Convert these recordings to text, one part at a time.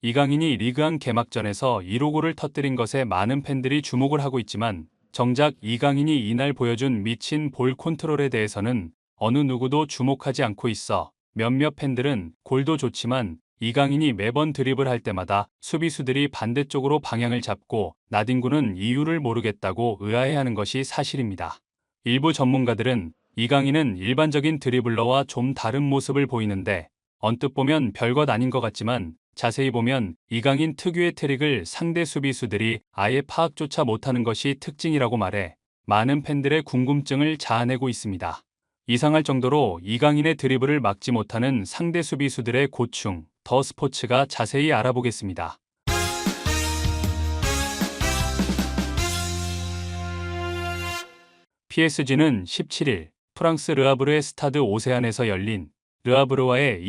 이강인이 리그안 개막전에서 1호 골을 터뜨린 것에 많은 팬들이 주목을 하고 있지만 정작 이강인이 이날 보여준 미친 볼 컨트롤에 대해서는 어느 누구도 주목하지 않고 있어 몇몇 팬들은 골도 좋지만 이강인이 매번 드립을 할 때마다 수비수들이 반대쪽으로 방향을 잡고 나딘구는 이유를 모르겠다고 의아해하는 것이 사실입니다. 일부 전문가들은 이강인은 일반적인 드리블러와 좀 다른 모습을 보이는데 언뜻 보면 별것 아닌 것 같지만 자세히 보면 이강인 특유의 트릭을 상대 수비수들이 아예 파악조차 못하는 것이 특징이라고 말해 많은 팬들의 궁금증을 자아내고 있습니다. 이상할 정도로 이강인의 드리블을 막지 못하는 상대 수비수들의 고충, 더 스포츠가 자세히 알아보겠습니다. PSG는 17일 프랑스 르아브르의 스타드 오세안에서 열린 르아브르와의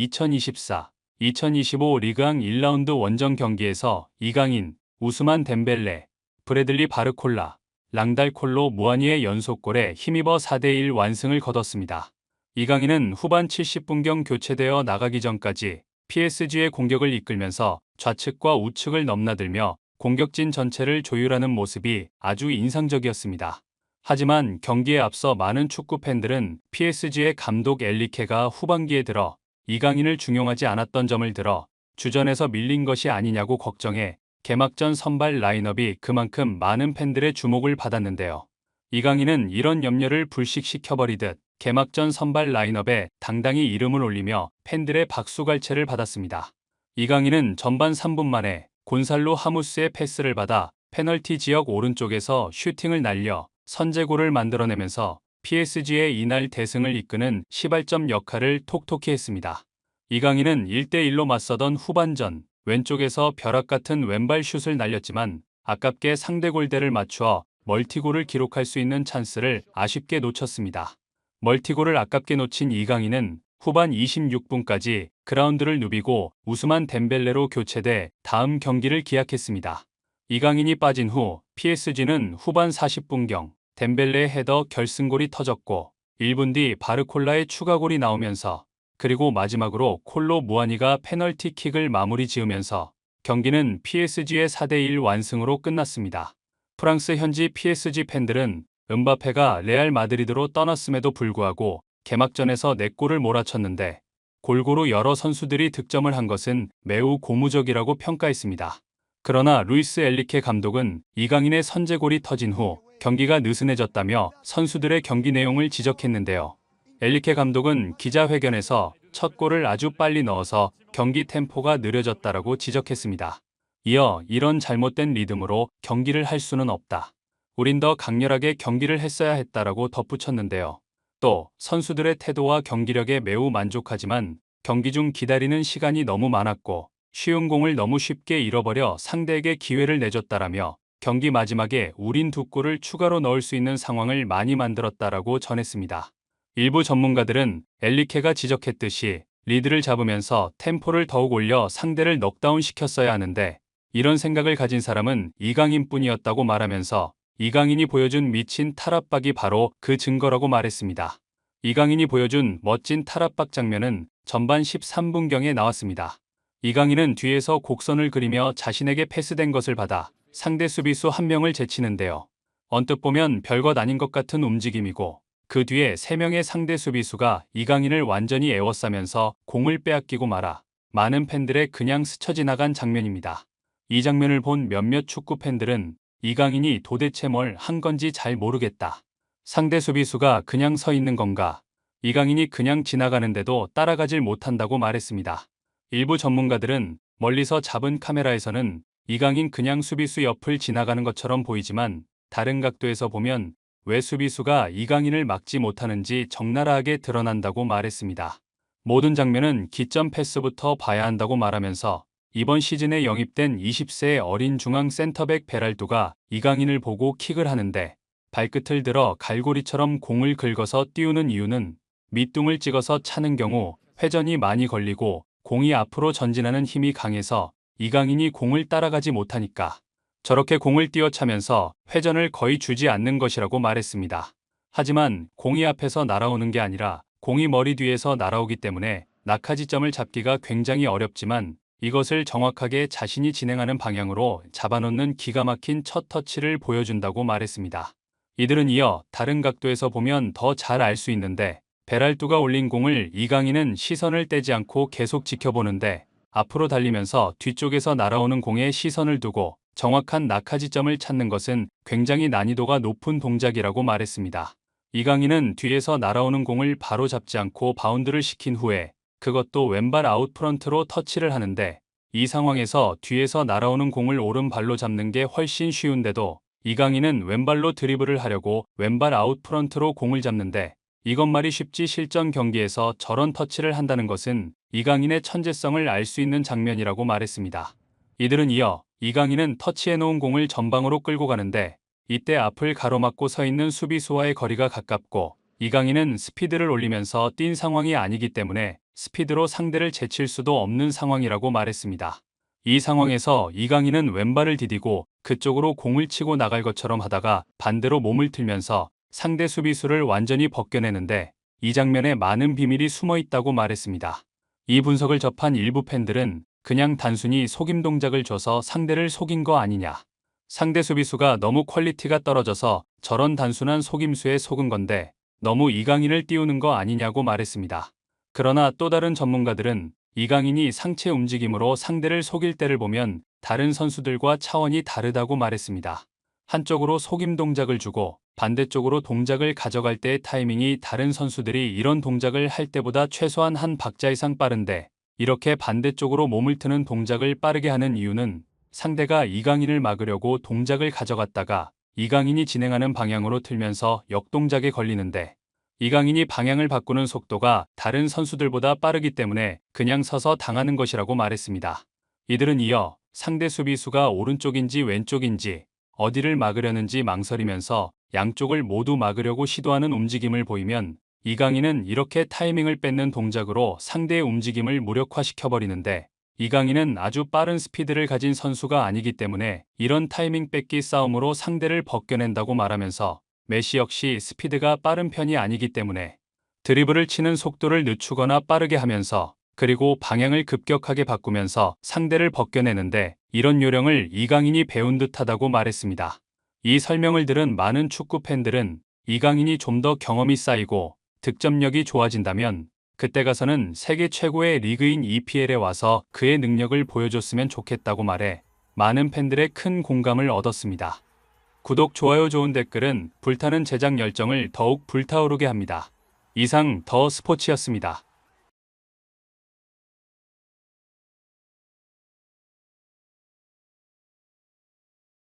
2024-2025 리그앙 1라운드 원정 경기에서 이강인, 우스만 덴벨레, 브래들리 바르콜라, 랑달콜로 무아니의 연속골에 힘입어 4대1 완승을 거뒀습니다. 이강인은 후반 70분경 교체되어 나가기 전까지 PSG의 공격을 이끌면서 좌측과 우측을 넘나들며 공격진 전체를 조율하는 모습이 아주 인상적이었습니다. 하지만 경기에 앞서 많은 축구 팬들은 PSG의 감독 엘리케가 후반기에 들어 이강인을 중용하지 않았던 점을 들어 주전에서 밀린 것이 아니냐고 걱정해 개막전 선발 라인업이 그만큼 많은 팬들의 주목을 받았는데요. 이강인은 이런 염려를 불식시켜버리듯 개막전 선발 라인업에 당당히 이름을 올리며 팬들의 박수갈채를 받았습니다. 이강인은 전반 3분 만에 곤살로 하무스의 패스를 받아 페널티 지역 오른쪽에서 슈팅을 날려 선제골을 만들어내면서 PSG의 이날 대승을 이끄는 시발점 역할을 톡톡히 했습니다. 이강인은 1대1로 맞서던 후반전 왼쪽에서 벼락 같은 왼발 슛을 날렸지만 아깝게 상대 골대를 맞추어 멀티골을 기록할 수 있는 찬스를 아쉽게 놓쳤습니다. 멀티골을 아깝게 놓친 이강인은 후반 26분까지 그라운드를 누비고 우스만 덴벨레로 교체돼 다음 경기를 기약했습니다. 이강인이 빠진 후 PSG는 후반 40분경 덴벨레의 헤더 결승골이 터졌고 1분 뒤 바르콜라의 추가골이 나오면서 그리고 마지막으로 콜로 무아니가 페널티킥을 마무리 지으면서 경기는 PSG의 4대1 완승으로 끝났습니다. 프랑스 현지 PSG 팬들은 은바페가 레알 마드리드로 떠났음에도 불구하고 개막전에서 4골을 몰아쳤는데 골고루 여러 선수들이 득점을 한 것은 매우 고무적이라고 평가했습니다. 그러나 루이스 엘리케 감독은 이강인의 선제골이 터진 후 경기가 느슨해졌다며 선수들의 경기 내용을 지적했는데요. 엘리케 감독은 기자회견에서 첫 골을 아주 빨리 넣어서 경기 템포가 느려졌다라고 지적했습니다. 이어 이런 잘못된 리듬으로 경기를 할 수는 없다. 우린 더 강렬하게 경기를 했어야 했다라고 덧붙였는데요. 또 선수들의 태도와 경기력에 매우 만족하지만 경기 중 기다리는 시간이 너무 많았고 쉬운 공을 너무 쉽게 잃어버려 상대에게 기회를 내줬다라며 경기 마지막에 우린 두 골을 추가로 넣을 수 있는 상황을 많이 만들었다라고 전했습니다. 일부 전문가들은 엘리케가 지적했듯이 리드를 잡으면서 템포를 더욱 올려 상대를 넉다운 시켰어야 하는데 이런 생각을 가진 사람은 이강인 뿐이었다고 말하면서 이강인이 보여준 미친 탈압박이 바로 그 증거라고 말했습니다. 이강인이 보여준 멋진 탈압박 장면은 전반 13분경에 나왔습니다. 이강인은 뒤에서 곡선을 그리며 자신에게 패스된 것을 받아 상대 수비수 한 명을 제치는데요. 언뜻 보면 별것 아닌 것 같은 움직임이고 그 뒤에 3명의 상대 수비수가 이강인을 완전히 에워싸면서 공을 빼앗기고 말아 많은 팬들의 그냥 스쳐 지나간 장면입니다. 이 장면을 본 몇몇 축구 팬들은 이강인이 도대체 뭘 한 건지 잘 모르겠다. 상대 수비수가 그냥 서 있는 건가? 이강인이 그냥 지나가는데도 따라가질 못한다고 말했습니다. 일부 전문가들은 멀리서 잡은 카메라에서는 이강인 그냥 수비수 옆을 지나가는 것처럼 보이지만 다른 각도에서 보면 왜 수비수가 이강인을 막지 못하는지 적나라하게 드러난다고 말했습니다. 모든 장면은 기점 패스부터 봐야 한다고 말하면서 이번 시즌에 영입된 20세의 어린 중앙 센터백 베랄도가 이강인을 보고 킥을 하는데 발끝을 들어 갈고리처럼 공을 긁어서 띄우는 이유는 밑둥을 찍어서 차는 경우 회전이 많이 걸리고 공이 앞으로 전진하는 힘이 강해서 이강인이 공을 따라가지 못하니까 저렇게 공을 띄어차면서 회전을 거의 주지 않는 것이라고 말했습니다. 하지만 공이 앞에서 날아오는 게 아니라 공이 머리 뒤에서 날아오기 때문에 낙하지점을 잡기가 굉장히 어렵지만 이것을 정확하게 자신이 진행하는 방향으로 잡아놓는 기가 막힌 첫 터치를 보여준다고 말했습니다. 이들은 이어 다른 각도에서 보면 더 잘 알 수 있는데 베랄두가 올린 공을 이강인은 시선을 떼지 않고 계속 지켜보는데 앞으로 달리면서 뒤쪽에서 날아오는 공에 시선을 두고 정확한 낙하지점을 찾는 것은 굉장히 난이도가 높은 동작이라고 말했습니다. 이강인은 뒤에서 날아오는 공을 바로 잡지 않고 바운드를 시킨 후에 그것도 왼발 아웃프런트로 터치를 하는데 이 상황에서 뒤에서 날아오는 공을 오른발로 잡는 게 훨씬 쉬운데도 이강인은 왼발로 드리블을 하려고 왼발 아웃프런트로 공을 잡는데 이것 말이 쉽지 실전 경기에서 저런 터치를 한다는 것은 이강인의 천재성을 알 수 있는 장면이라고 말했습니다. 이들은 이어 이강인은 터치해놓은 공을 전방으로 끌고 가는데 이때 앞을 가로막고 서 있는 수비수와의 거리가 가깝고 이강인은 스피드를 올리면서 뛴 상황이 아니기 때문에 스피드로 상대를 제칠 수도 없는 상황이라고 말했습니다. 이 상황에서 이강인은 왼발을 디디고 그쪽으로 공을 치고 나갈 것처럼 하다가 반대로 몸을 틀면서 상대 수비수를 완전히 벗겨내는데 이 장면에 많은 비밀이 숨어 있다고 말했습니다. 이 분석을 접한 일부 팬들은 그냥 단순히 속임 동작을 줘서 상대를 속인 거 아니냐. 상대 수비수가 너무 퀄리티가 떨어져서 저런 단순한 속임수에 속은 건데 너무 이강인을 띄우는 거 아니냐고 말했습니다. 그러나 또 다른 전문가들은 이강인이 상체 움직임으로 상대를 속일 때를 보면 다른 선수들과 차원이 다르다고 말했습니다. 한쪽으로 속임 동작을 주고 반대쪽으로 동작을 가져갈 때의 타이밍이 다른 선수들이 이런 동작을 할 때보다 최소한 한 박자 이상 빠른데 이렇게 반대쪽으로 몸을 트는 동작을 빠르게 하는 이유는 상대가 이강인을 막으려고 동작을 가져갔다가 이강인이 진행하는 방향으로 틀면서 역동작에 걸리는데 이강인이 방향을 바꾸는 속도가 다른 선수들보다 빠르기 때문에 그냥 서서 당하는 것이라고 말했습니다. 이들은 이어 상대 수비수가 오른쪽인지 왼쪽인지 어디를 막으려는지 망설이면서 양쪽을 모두 막으려고 시도하는 움직임을 보이면 이강인은 이렇게 타이밍을 뺏는 동작으로 상대의 움직임을 무력화시켜버리는데 이강인은 아주 빠른 스피드를 가진 선수가 아니기 때문에 이런 타이밍 뺏기 싸움으로 상대를 벗겨낸다고 말하면서 메시 역시 스피드가 빠른 편이 아니기 때문에 드리블을 치는 속도를 늦추거나 빠르게 하면서 그리고 방향을 급격하게 바꾸면서 상대를 벗겨내는데 이런 요령을 이강인이 배운 듯하다고 말했습니다. 이 설명을 들은 많은 축구 팬들은 이강인이 좀 더 경험이 쌓이고 득점력이 좋아진다면 그때 가서는 세계 최고의 리그인 EPL에 와서 그의 능력을 보여줬으면 좋겠다고 말해 많은 팬들의 큰 공감을 얻었습니다. 구독, 좋아요, 좋은 댓글은 불타는 제작 열정을 더욱 불타오르게 합니다. 이상 더 스포츠였습니다.